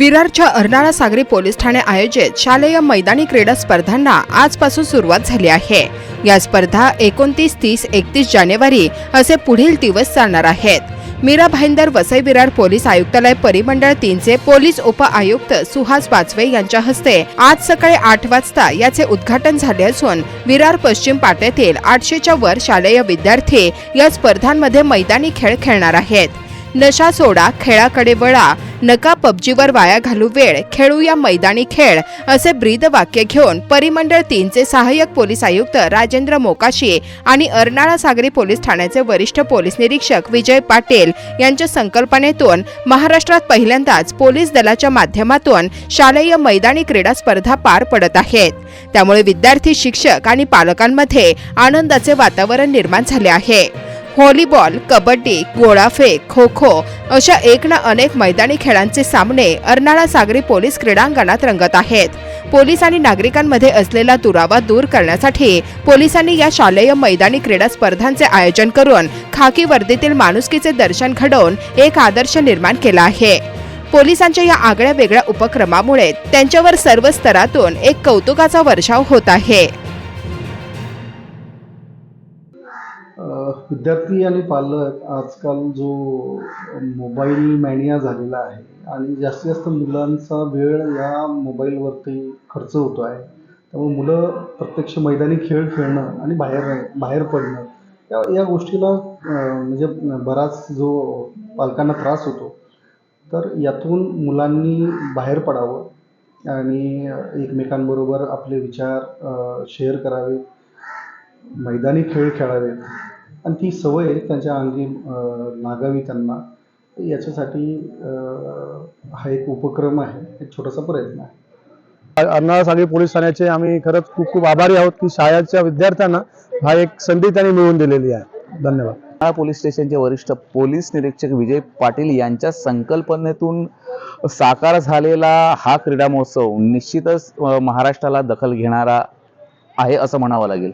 विरारच्या अर्नाळा सागरी पोलीस ठाणे आयोजित शालेय मैदानी क्रीडा स्पर्धांना आजपासून सुरुवात झाली आहे. या स्पर्धा एकोणतीस तीस एकतीस जानेवारी असे पुढील दिवस चालणार आहेत. मीरा भाईंदर वसई विरार पोलीस आयुक्तालय परिमंडळ तीनचे पोलीस उप आयुक्त सुहास पाचवे यांच्या हस्ते आज सकाळी आठ वाजता याचे उद्घाटन झाले असून विरार पश्चिम पाट्यातील आठशेच्या वर शालेय विद्यार्थी या स्पर्धांमध्ये मैदानी खेळ खेळणार आहेत. नशा सोडा खेळाकडे वळा नका पबजीवर वाया घालू वेळ खेळूया मैदानी खेळ असे ब्रीद वाक्य घेऊन परिमंडळ तीनचे सहाय्यक पोलीस आयुक्त राजेंद्र मोकाशी आणि अर्नाळा सागरी पोलीस ठाण्याचे वरिष्ठ पोलीस निरीक्षक विजय पाटील यांच्या संकल्पनेतून महाराष्ट्रात पहिल्यांदाच पोलीस दलाच्या माध्यमातून शालेय मैदानी क्रीडा स्पर्धा पार पडत आहेत. त्यामुळे विद्यार्थी शिक्षक आणि पालकांमध्ये आनंदाचे वातावरण निर्माण झाले आहे. व्हॉलीबॉल कबड्डी गोळाफेक खो खो अशा एक ना अनेक मैदानी खेळांचे सामने अर्नाळा सागरी पोलीस क्रीडांगणात रंगत आहेत. पोलीस आणि नागरिकांमध्ये असलेला दुरावा दूर करण्यासाठी पोलिसांनी या शालेय मैदानी क्रीडा स्पर्धांचे आयोजन करून खाकी वर्दीतील माणुसकीचे दर्शन घडवून एक आदर्श निर्माण केला आहे. पोलिसांच्या या आगळ्या वेगळ्या उपक्रमामुळे त्यांच्यावर सर्व स्तरातून एक कौतुकाचा वर्षाव होत आहे. विद्यार्थी आणि पालक आजकाल जो मोबाईल मॅनिया झालेला आहे आणि जास्तीत जास्त मुलांचा वेळ या मोबाईलवरती खर्च होतो आहे. त्यामुळे मुलं प्रत्यक्ष मैदानी खेळ खेळणं आणि बाहेर बाहेर पडणं या या गोष्टीला म्हणजे बराच जो पालकांना त्रास होतो. तर यातून मुलांनी बाहेर पडावं आणि एकमेकांबरोबर आपले विचार शेअर करावे मैदानी खेळ खेळावेत. आणि ती सवय त्यांच्या अंगी लागावी त्यांना. याच्यासाठी हा एक उपक्रम आहे. एक छोटासा प्रयत्न आहे. अर्नाळा सागरी पोलीस ठाण्याचे आम्ही खरंच खूप खूप आभारी आहोत की शाळेच्या विद्यार्थ्यांना हा एक संधी त्यांनी मिळवून दिलेली आहे. धन्यवाद. नाळा पोलीस स्टेशनचे वरिष्ठ पोलीस निरीक्षक विजय पाटील यांच्या संकल्पनेतून साकार झालेला हा क्रीडा महोत्सव निश्चितच महाराष्ट्राला दखल घेणारा आहे असं म्हणावं लागेल.